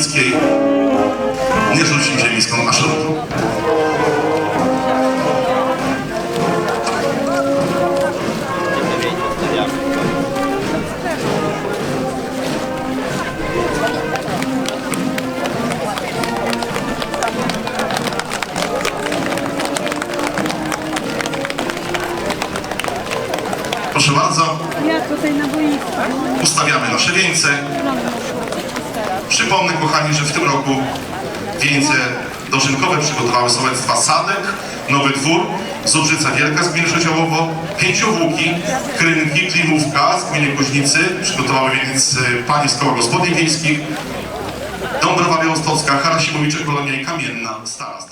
Chojnickiej. Nie rzuć im ziemi skąd masz lód. Proszę bardzo, ustawiamy nasze wieńce. Przypomnę, kochani, że w tym roku wieńce dożynkowe przygotowały sołectwa Sadek, Nowy Dwór, Zubrzyca Wielka z gminy Żodziołowo, Pięciowłuki, Krynki, Klimówka z gminy Kuźnicy, przygotowały więc y, panie z koła gospodyń wiejskich, Dąbrowa Białostocka, Harasimowicze, Kolonia i Kamienna, Stara.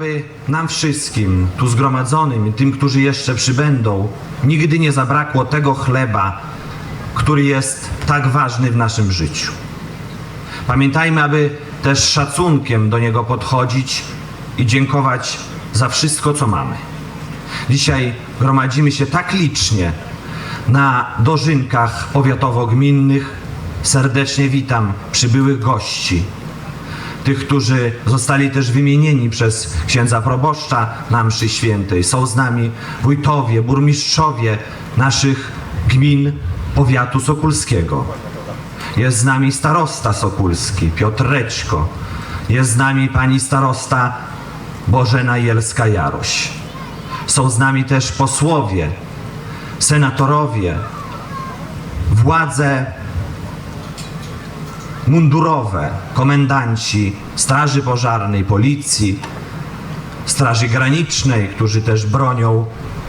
Aby nam wszystkim, tu zgromadzonym i tym, którzy jeszcze przybędą, nigdy nie zabrakło tego chleba, który jest tak ważny w naszym życiu. Pamiętajmy, aby też szacunkiem do niego podchodzić i dziękować za wszystko, co mamy. Dzisiaj gromadzimy się tak licznie na dożynkach powiatowo-gminnych. Serdecznie witam przybyłych gości tych, którzy zostali też wymienieni przez księdza proboszcza na mszy świętej. Są z nami wójtowie, burmistrzowie naszych gmin powiatu sokulskiego. Jest z nami starosta sokulski, Piotr Reczko. Jest z nami pani starosta Bożena Jelska-Jaroś. Są z nami też posłowie, senatorowie, władze mundurowe, komendanci Straży Pożarnej, Policji, Straży Granicznej, którzy też bronią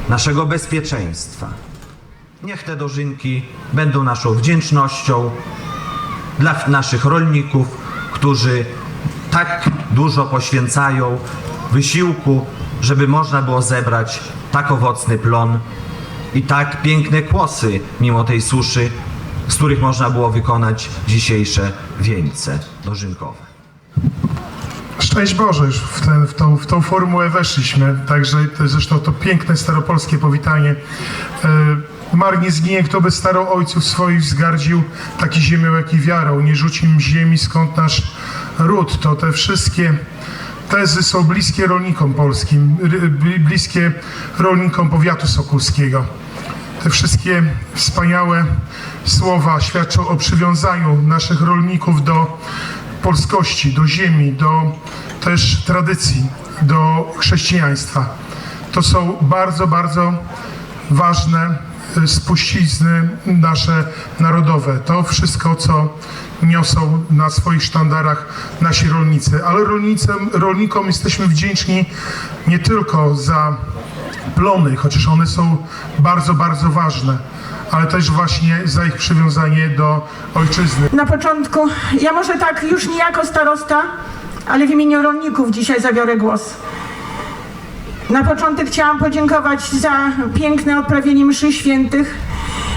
naszego bezpieczeństwa. Niech te dożynki będą naszą wdzięcznością dla naszych rolników, którzy tak dużo poświęcają wysiłku, żeby można było zebrać tak owocny plon i tak piękne kłosy mimo tej suszy, z których można było wykonać dzisiejsze wieńce dożynkowe. Szczęść Boże, już w, ten, w, tą, w tą formułę weszliśmy, także to, zresztą to piękne staropolskie powitanie. E, Mar nie zginie, kto by starą ojców swoich wzgardził, taki ziemią, jak i wiarą. Nie rzuci im ziemi, skąd nasz ród. To te wszystkie tezy są bliskie rolnikom polskim, bliskie rolnikom powiatu sokulskiego. Te wszystkie wspaniałe słowa świadczą o przywiązaniu naszych rolników do polskości, do ziemi, do też tradycji, do chrześcijaństwa. To są bardzo, bardzo ważne y, spuścizny nasze narodowe. To wszystko, co niosą na swoich sztandarach nasi rolnicy. Ale rolnicom, rolnikom jesteśmy wdzięczni nie tylko za plony, chociaż one są bardzo, bardzo ważne, ale też właśnie za ich przywiązanie do ojczyzny. Na początku, ja może tak już nie jako starosta, ale w imieniu rolników dzisiaj zabiorę głos. Na początek chciałam podziękować za piękne odprawienie mszy świętych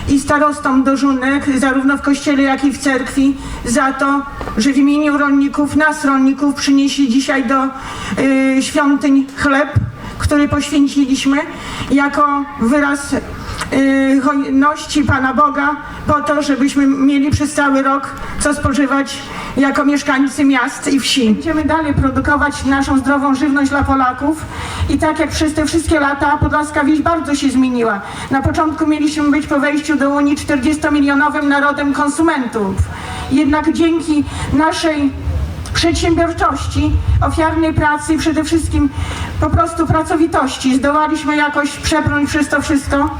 i starostom Dożunek, zarówno w kościele, jak i w cerkwi, za to, że w imieniu rolników, nas rolników, przynieśli dzisiaj do y, świątyń chleb, który poświęciliśmy jako wyraz y, hojności Pana Boga po to, żebyśmy mieli przez cały rok co spożywać jako mieszkańcy miast i wsi. Będziemy dalej produkować naszą zdrową żywność dla Polaków i tak jak przez te wszystkie lata Podlaska wieś bardzo się zmieniła. Na początku mieliśmy być po wejściu do Unii 40-milionowym narodem konsumentów. Jednak dzięki naszej przedsiębiorczości, ofiarnej pracy przede wszystkim po prostu pracowitości. Zdołaliśmy jakoś przebrnąć przez to wszystko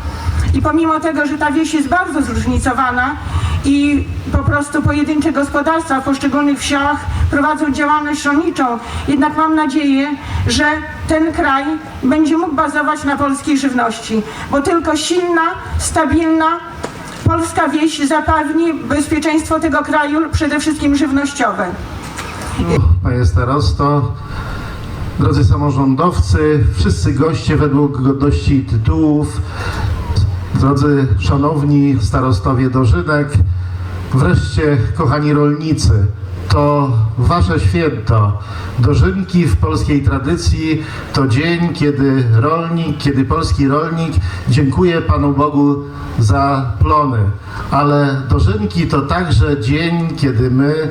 i pomimo tego, że ta wieś jest bardzo zróżnicowana i po prostu pojedyncze gospodarstwa w poszczególnych wsiach prowadzą działalność rolniczą, jednak mam nadzieję, że ten kraj będzie mógł bazować na polskiej żywności, bo tylko silna, stabilna, polska wieś zapewni bezpieczeństwo tego kraju, przede wszystkim żywnościowe. Panie starosto, drodzy samorządowcy, wszyscy goście według godności i tytułów, drodzy szanowni starostowie Dożynek, wreszcie kochani rolnicy, to wasze święto. Dożynki w polskiej tradycji to dzień, kiedy rolnik, kiedy polski rolnik dziękuje Panu Bogu za plony. Ale dożynki to także dzień, kiedy my,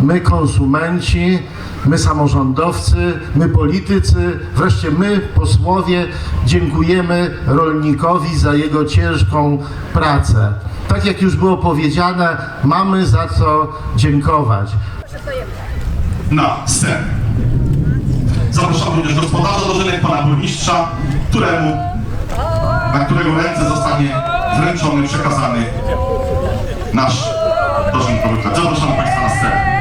my konsumenci, my samorządowcy, my politycy, wreszcie my posłowie dziękujemy rolnikowi za jego ciężką pracę. Tak jak już było powiedziane, mamy za co dziękować. Na scenę. Zapraszam również gospodarza dożynek, pana burmistrza, któremu, na którego ręce zostanie wręczony, przekazany nasz dożynkowy chleb. Zapraszam Państwa na scenę.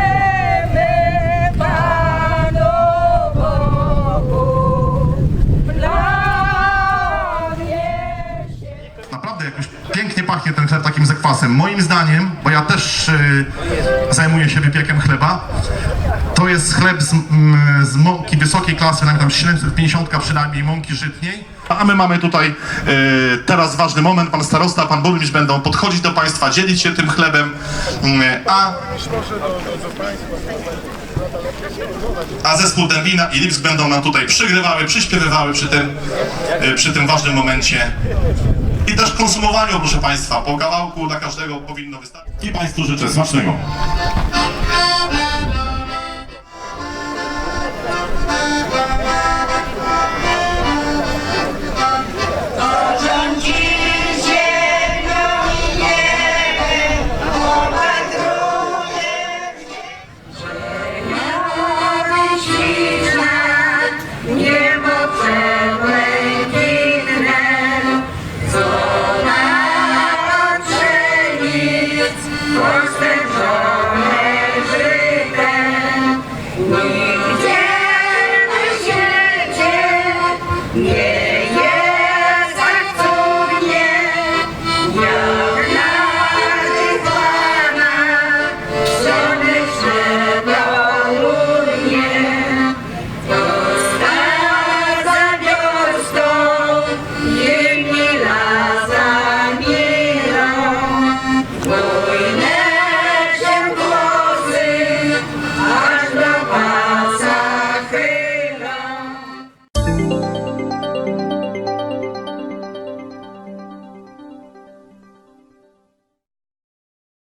Naprawdę jakoś pięknie pachnie ten chleb takim zakwasem. Moim zdaniem, ja też y, zajmuję się wypiekiem chleba, to jest chleb z, mm, z mąki wysokiej klasy, tam 750 przynajmniej mąki żytniej. A my mamy tutaj y, teraz ważny moment, pan starosta, pan burmistrz będą podchodzić do państwa, dzielić się tym chlebem, y, a a zespół Dębina i Lipsk będą nam tutaj przygrywały, przyśpiewywały przy tym, y, przy tym ważnym momencie. I też konsumowaniu, proszę Państwa, po kawałku dla każdego powinno wystarczyć. I Państwu życzę smacznego.